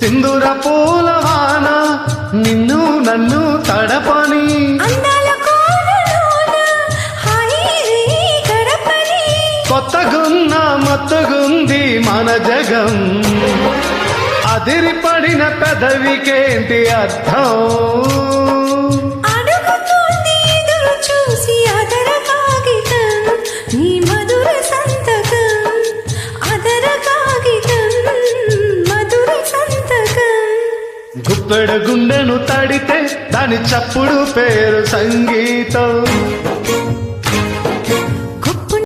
సింధూర పూలవాన నిన్ను నన్ను తడపని. కొత్తగున్న మత్తుగుంది మన జగం. అదిరిపడిన పెదవికేంటి అర్థం? చూసి అదర కాగితం నీ మధుర వెడగుండెను తడితే దాని చప్పుడు పేరు సంగీతం.